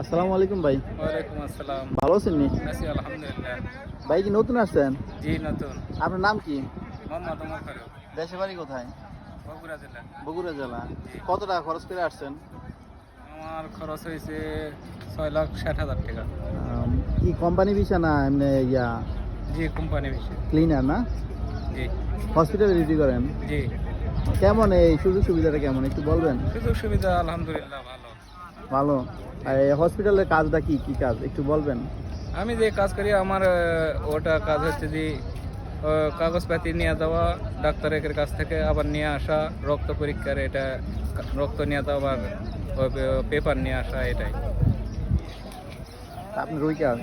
আসসালামু আলাইকুম ভাই। ওয়ালাইকুম আসসালাম। ভালো আছেন নি? আছি আলহামদুলিল্লাহ। ভাই কি নতুন আসছেন? জি নতুন। আপনার নাম কি? মোহাম্মদ ওমর ফারুক। দেশে বাড়ি কোথায়? বগুড়া জেলা। বগুড়া জেলা। কত টাকা খরচ করে আসছেন? আমার খরচ হয়েছে ছয় লাখ ষাট হাজার টাকা। আম, কি কোম্পানি বিষয় না এমনি ইয়া? জি কোম্পানি বেশি ক্লিনার না? জি। হসপিটালে ডিউটি করেন? জি। কেমন এই সুযোগ সুবিধাটা কেমন একটু বলবেন? সুযোগ সুবিধা আলহামদুলিল্লাহ ভালো। ভালো। হসপিটালের কাজটা কি? কি কাজ? একটু বলবেন। আমি যে কাজ করি আমার ওটা কাজ হচ্ছে যে কাগজপাতি নিয়ে যাওয়া ডাক্তারের কাছ থেকে আবার নিয়ে আসা রক্ত পরীক্ষার এটা রক্ত নিয়ে যাওয়া আবার পেপার নিয়ে আসা এটাই। আপনি রুই কাজ?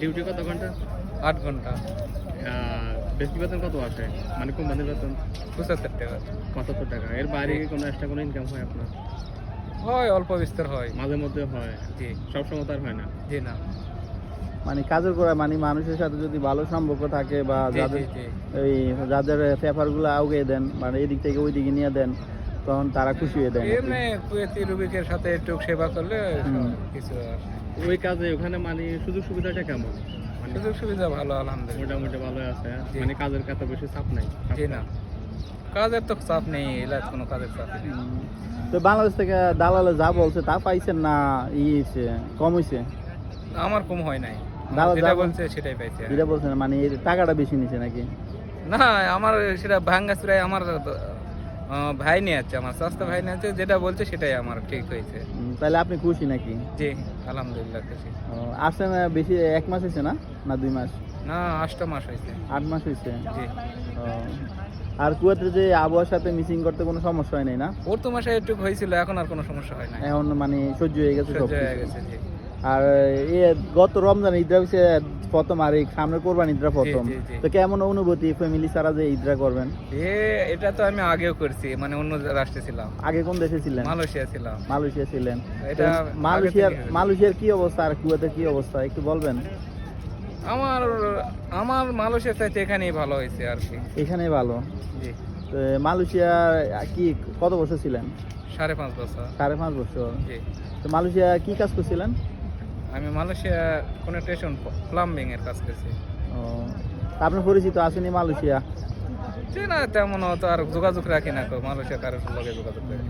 ডিউটি কত ঘণ্টা? আট ঘণ্টা। বেশি বেতন কত আছে? মানে কোম্পানির বেতন? পঁচাত্তর টাকা। পঁচাত্তর টাকা। এর বাইরে কি কোনো এক্সট্রা কোনো ইনকাম হয় আপনার? হয় অল্প বিস্তর হয়। মাঝে মধ্যে হয়। জি। সবসময় তার হয় না। জি না। মানে কাজের করা মানে মানুষের সাথে যদি ভালো সম্পর্ক থাকে বা যাদের এই যাদের পেপারগুলো আউগে দেন মানে এদিক থেকে ওই দিকে নিয়ে দেন তখন তারা খুশি হয়ে দেন এমনি রুবিকের সাথে একটু সেবা করলে কিছু ওই কাজে ওখানে মানে সুযোগ সুবিধাটা কেমন? মানে সুযোগ সুবিধা ভালো আলহামদুলিল্লাহ। মোটামুটি ভালো আছে। মানে কাজের কত বেশি চাপ নাই। জি না। কাজের তো চাপ নেই এলাচ কোনো কাজের চাপ নেই। তো বাংলাদেশ থেকে দালালে যা বলছে তা পাইছেন না ই হয়েছে কম হয়েছে আমার কম হয় নাই। যেটা বলছে সেটাই পাইছে। যেটা বলছেন মানে টাকাটা বেশি নিছে নাকি? না আমার সেটা ভাঙ্গাসুরাই আমার ভাই নিয়ে যাচ্ছে আমার স্বাস্থ্য ভাই নিয়ে যাচ্ছে যেটা বলছে সেটাই আমার ঠিক হয়েছে তাহলে আপনি খুশি নাকি? জি আলহামদুলিল্লাহ খুশি। ও, আসছেন বেশি এক মাস হয়েছে না? না দুই মাস? না আটটা মাস হয়েছে আট মাস হয়েছে জি। আর কুয়াতের যে আবহাওয়ার সাথে মিসিং করতে কোনো সমস্যা হয় নাই না? ওর তো মাসে একটু হয়েছিল এখন আর কোনো সমস্যা হয় না এখন মানে সহ্য হয়ে গেছে সহ্য হয়ে গেছে জি। আর এ গত রমজান ঈদরা হচ্ছে প্রথম আর এই সামনের কোরবান ঈদরা প্রথম। তো কেমন অনুভূতি ফ্যামিলি ছাড়া যে ঈদরা করবেন? এ এটা তো আমি আগেও করছি মানে অন্য রাষ্ট্রে ছিলাম। আগে কোন দেশে ছিলেন? মালয়েশিয়া ছিলাম। মালয়েশিয়া ছিলেন। এটা মালয়েশিয়ার মালয়েশিয়ার কি অবস্থা আর কুয়েতের কি অবস্থা একটু বলবেন? আমার আমার মালয়েশিয়া চাইতে এখানেই ভালো হয়েছে আর কি। এখানে ভালো? জি। মালয়েশিয়া কি কত বছর ছিলেন? সাড়ে পাঁচ বছর। সাড়ে পাঁচ বছর। জি। তো মালয়েশিয়া কি কাজ করছিলেন? আমি মালয়েশিয়া কোনো স্টেশন প্লাম্বিং এর কাজ করছি। ও তা আপনার পরিচিত আসেনি মালয়েশিয়া? যে না তেমন তো আর যোগাযোগ রাখি না তো মালয়েশিয়া কারোর লগে যোগাযোগ করি।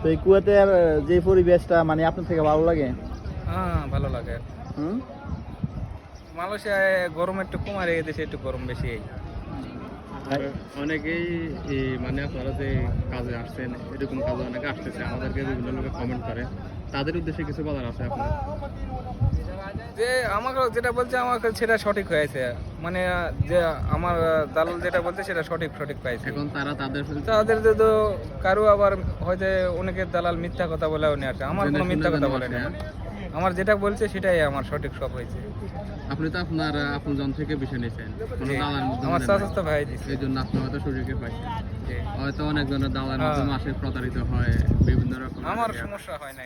তো এই কুয়েতের যে পরিবেশটা মানে আপনার থেকে ভালো লাগে? হ্যাঁ ভালো লাগে। হুম? গরম একটু কম আর দেশে একটু গরম বেশি আর অনেকেই মানে আপনারা যে কাজে আসছেন এরকম কাজে অনেকে আসতেছে আমাদেরকে বিভিন্ন লোকে কমেন্ট করে। তাদের উদ্দেশ্যে কিছু বলার আছে আপনার? যে আমাকে যেটা বলছে আমাকে সেটা সঠিক হয়েছে। মানে যে আমার দালাল যেটা বলছে সেটা সঠিক সঠিক পাইছে এখন তারা তাদের তাদের তো কারও আবার হয়তো অনেকের দালাল মিথ্যা কথা বলেও নিয়ে আসে আমার কোনো মিথ্যা কথা বলে না। আমার যেটা বলছে সেটাই আমার সঠিক সব হয়েছে। আপনি তো আপনার আপন জন থেকে বেছে নিয়েছেন। কোনো দালার মাধ্যমে আমার। স্বাস্থ্য ভাই দিচ্ছে এই জন্য আপনি হয়তো সুযোগে পাইছেন। হয়তো অনেকজনের দালার হ্যাঁ। মাধ্যমে আসে প্রতারিত হয় বিভিন্ন রকম আমার সমস্যা হয় না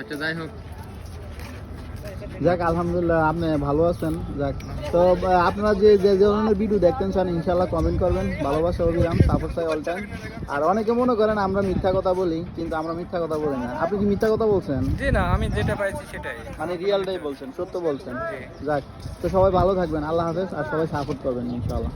আচ্ছা যাই হোক যাক আলহামদুলিল্লাহ আপনি ভালো আছেন। যাক তো আপনারা যে যে ধরনের ভিডিও দেখতেন চান ইনশাল্লাহ কমেন্ট করবেন। ভালোবাসা অভিরাম সাপোর্ট চাই অল টাইম আর অনেকে মনে করেন আমরা মিথ্যা কথা বলি কিন্তু আমরা মিথ্যা কথা বলি না। আপনি কি মিথ্যা কথা বলছেন? জি না আমি যেটা পাইছি সেটাই। মানে রিয়ালটাই বলছেন সত্য বলছেন। যাক তো সবাই ভালো থাকবেন আল্লাহ হাফেজ আর সবাই সাপোর্ট করবেন ইনশাল্লাহ